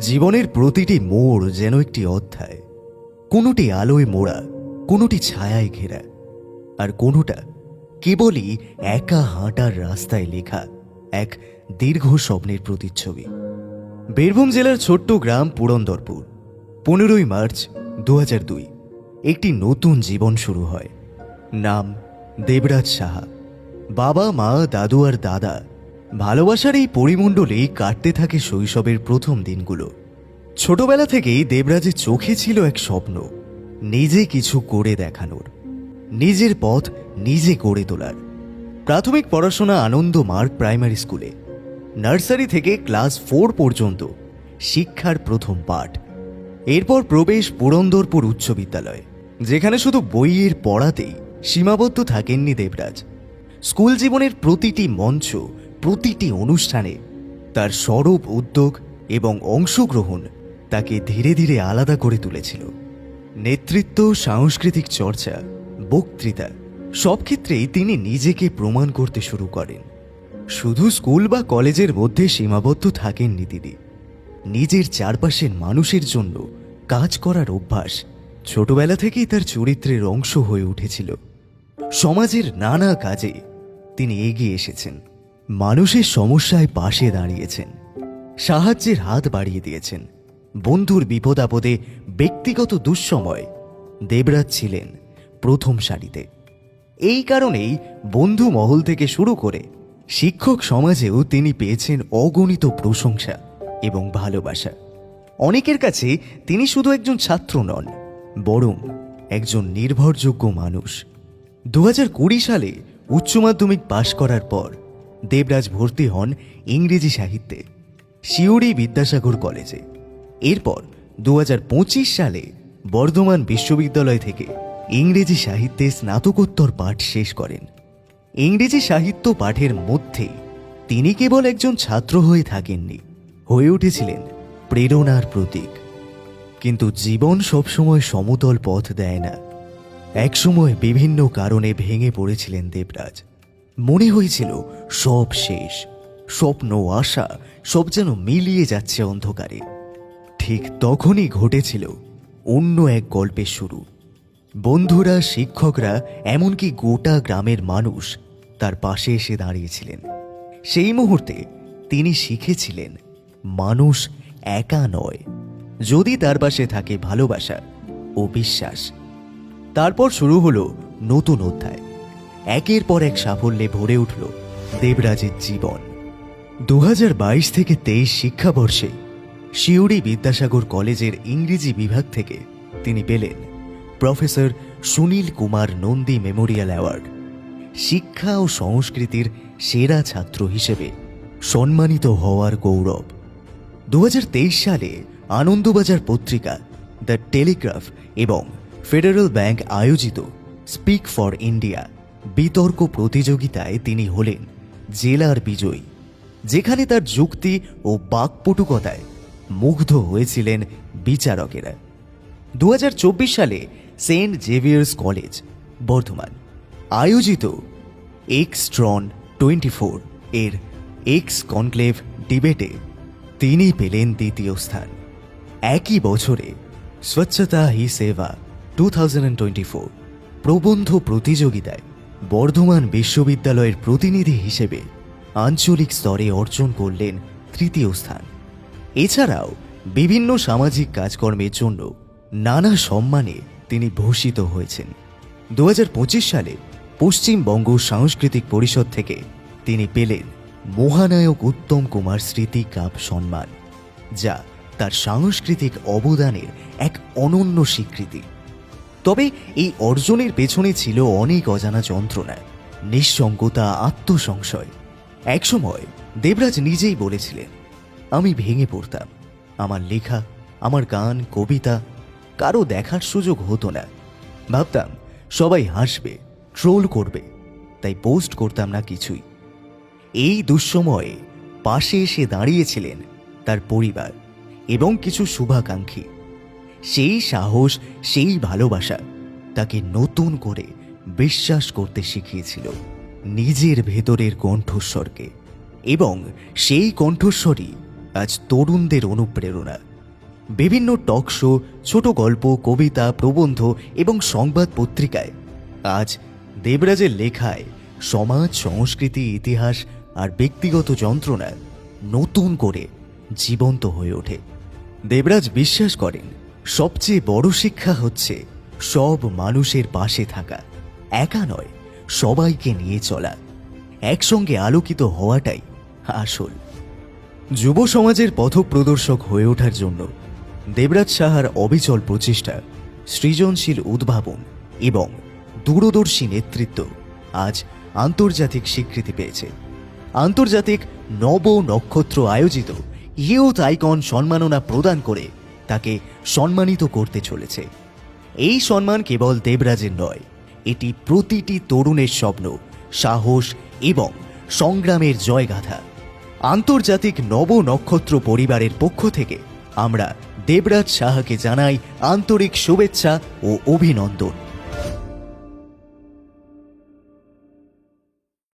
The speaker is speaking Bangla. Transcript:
জীবনের প্রতিটি মোড় যেন একটি অধ্যায়। কোনোটি আলোয় মোড়া, কোনোটি ছায়ায় ঘেরা। আর কোনোটা কেবলই একা হাঁটার রাস্তায় লেখা এক দীর্ঘ স্বপ্নের প্রতিচ্ছবি। বীরভূম জেলার ছোট্ট গ্রাম পুরন্দরপুর, পনেরোই মার্চ দু দুই। একটি নতুন জীবন শুরু হয়। নাম দেবরাজ সাহা। বাবা, মা, দাদু আর দাদা ভালোবাসার এই পরিমণ্ডলেই কাটতে থাকে শৈশবের প্রথম দিনগুলো। ছোটবেলা থেকেই দেবরাজের চোখে ছিল এক স্বপ্ন, নিজে কিছু করে দেখানোর। নিজের পথ নিজে গড়ে তোলার। প্রাথমিক পড়াশোনা আনন্দ মার্গ প্রাইমারি স্কুলে। নার্সারি থেকে ক্লাস ফোর পর্যন্ত শিক্ষার প্রথম পাঠ। এরপর প্রবেশ পুরন্দরপুর উচ্চ বিদ্যালয়, যেখানে শুধু বইয়ের পড়াতেই সীমাবদ্ধ থাকেননি দেবরাজ। স্কুল জীবনের প্রতিটি মঞ্চ প্রতিটি অনুষ্ঠানে তার সরব উদ্যোগ এবং অংশগ্রহণ তাকে ধীরে ধীরে আলাদা করে তুলেছিল। নেতৃত্ব, সাংস্কৃতিক চর্চা, বক্তৃতা, সব ক্ষেত্রেই তিনি নিজেকে প্রমাণ করতে শুরু করেন। শুধু স্কুল বা কলেজের মধ্যে সীমাবদ্ধ থাকেননি তিনি। নিজের চারপাশের মানুষের জন্য কাজ করার অভ্যাস ছোটবেলা থেকেই তার চরিত্রের অংশ হয়ে উঠেছিল। সমাজের নানা কাজে তিনি এগিয়ে এসেছেন। মানুষের সমস্যায় পাশে দাঁড়িয়েছেন, সাহায্যের হাত বাড়িয়ে দিয়েছেন, বন্ধুর বিপদ আপদে ব্যক্তিগত দুঃসময় দেবরাজ ছিলেন প্রথম সারিতে। এই কারণেই বন্ধু মহল থেকে শুরু করে শিক্ষক সমাজেও তিনি পেয়েছেন অগণিত প্রশংসা এবং ভালোবাসা। অনেকের কাছে তিনি শুধু একজন ছাত্র নন, বরং একজন নির্ভরযোগ্য মানুষ। দু সালে উচ্চ মাধ্যমিক পাশ করার পর দেবরাজ ভর্তি হন ইংরেজি সাহিত্যে শিউড়ি বিদ্যাসাগর কলেজে। এরপর দু হাজার পঁচিশ সালে বর্ধমান বিশ্ববিদ্যালয় থেকে ইংরেজি সাহিত্যে স্নাতকোত্তর পাঠ শেষ করেন। ইংরেজি সাহিত্য পাঠের মধ্যেই তিনি কেবল একজন ছাত্র হয়ে থাকেননি, হয়ে উঠেছিলেন প্রেরণার প্রতীক। কিন্তু জীবন সবসময় সমতল পথ দেয় না। একসময় বিভিন্ন কারণে ভেঙে পড়েছিলেন দেবরাজ। মনে হয়েছিল সব শেষ, স্বপ্ন আশা সব যেন মিলিয়ে যাচ্ছে অন্ধকারে। ঠিক তখনই ঘটেছিল অন্য এক গল্পের শুরু। বন্ধুরা, শিক্ষকরা, এমনকি গোটা গ্রামের মানুষ তার পাশে এসে দাঁড়িয়েছিলেন। সেই মুহূর্তে তিনি শিখেছিলেন, মানুষ একা নয়, যদি তার পাশে থাকে ভালোবাসা ও বিশ্বাস। তারপর শুরু হলো নতুন অধ্যায়। একের পর এক সাফল্যে ভরে উঠল দেবরাজের জীবন। দু হাজার বাইশ থেকে তেইশ শিক্ষাবর্ষে শিউড়ি বিদ্যাসাগর কলেজের ইংরেজি বিভাগ থেকে তিনি পেলেন professor Sunil Kumar Nandi memorial award. শিক্ষা ও সংস্কৃতির সেরা ছাত্র হিসেবে সম্মানিত হওয়ার গৌরব। দু হাজার তেইশ সালে আনন্দবাজার পত্রিকা, দ্য টেলিগ্রাফ এবং ফেডারেল ব্যাংক আয়োজিত স্পিক ফর ইন্ডিয়া বিতর্ক প্রতিযোগিতায় তিনি হলেন জেলার বিজয়ী, যেখানে তার যুক্তি ও বাকপটুকতায় মুগ্ধ হয়েছিলেন বিচারকেরা। দু হাজার চব্বিশ সালে সেন্ট জেভিয়ার্স কলেজ, বর্ধমান, আয়োজিত এক্স ট্রন টোয়েন্টি ফোর এর এক্স কনক্লেভ ডিবেটে তিনি পেলেন দ্বিতীয় স্থান। একই বছরে স্বচ্ছতা হি সেবা টু প্রবন্ধ প্রতিযোগিতায় বর্ধমান বিশ্ববিদ্যালয়ের প্রতিনিধি হিসেবে আঞ্চলিক স্তরে অর্জন করলেন তৃতীয় স্থান। এছাড়াও বিভিন্ন সামাজিক কাজকর্মের জন্য নানা সম্মানে তিনি ভূষিত হয়েছেন। দু হাজার পঁচিশ সালে পশ্চিমবঙ্গ সাংস্কৃতিক পরিষদ থেকে তিনি পেলেন মহানায়ক উত্তম কুমার স্মৃতি কাপ সম্মান, যা তার সাংস্কৃতিক অবদানের এক অনন্য স্বীকৃতি। তবে এই অর্জনের পেছনে ছিল অনেক অজানা যন্ত্রণা, নিঃসঙ্গতা, আত্মসংশয়। একসময় দেবরাজ নিজেই বলেছিলেন, আমি ভেঙে পড়তাম। আমার লেখা, আমার গান, কবিতা, কারও দেখার সুযোগ হতো না। ভাবতাম, সবাই হাসবে, ট্রোল করবে, তাই পোস্ট করতাম না কিছুই। এই দুঃসময়ে পাশে এসে দাঁড়িয়েছিলেন তার পরিবার এবং কিছু শুভাকাঙ্ক্ষী। সেই সাহস, সেই ভালোবাসা তাকে নতুন করে বিশ্বাস করতে শিখিয়েছিল নিজের ভেতরের কণ্ঠস্বরকে। এবং সেই কণ্ঠস্বরই আজ তরুণদের অনুপ্রেরণা। বিভিন্ন টক শো, ছোট গল্প, কবিতা, প্রবন্ধ এবং সংবাদ পত্রিকায় আজ দেবরাজের লেখায় সমাজ, সংস্কৃতি, ইতিহাস আর ব্যক্তিগত যন্ত্রণা নতুন করে জীবন্ত হয়ে ওঠে। দেবরাজ বিশ্বাস করেন সবচেয়ে বড় শিক্ষা হচ্ছে সব মানুষের পাশে থাকা। একা নয়, সবাইকে নিয়ে চলা। একসঙ্গে আলোকিত হওয়াটাই আসল। যুব সমাজের পথপ্রদর্শক হয়ে ওঠার জন্য দেবরাজ সাহার অবিচল প্রচেষ্টা, সৃজনশীল উদ্ভাবন এবং দূরদর্শী নেতৃত্ব আজ আন্তর্জাতিক স্বীকৃতি পেয়েছে। আন্তর্জাতিক নব নক্ষত্র আয়োজিত ইউথ আইকন সম্মাননা প্রদান করে তাকে সম্মানিত করতে চলেছে। এই সম্মান কেবল দেবরাজের নয়, এটি প্রতিটি তরুণের স্বপ্ন, সাহস এবং সংগ্রামের জয়গাথা। আন্তর্জাতিক নব নক্ষত্র পরিবারের পক্ষ থেকে আমরা দেবরাজ সাহাকে জানাই আন্তরিক শুভেচ্ছা ও অভিনন্দন।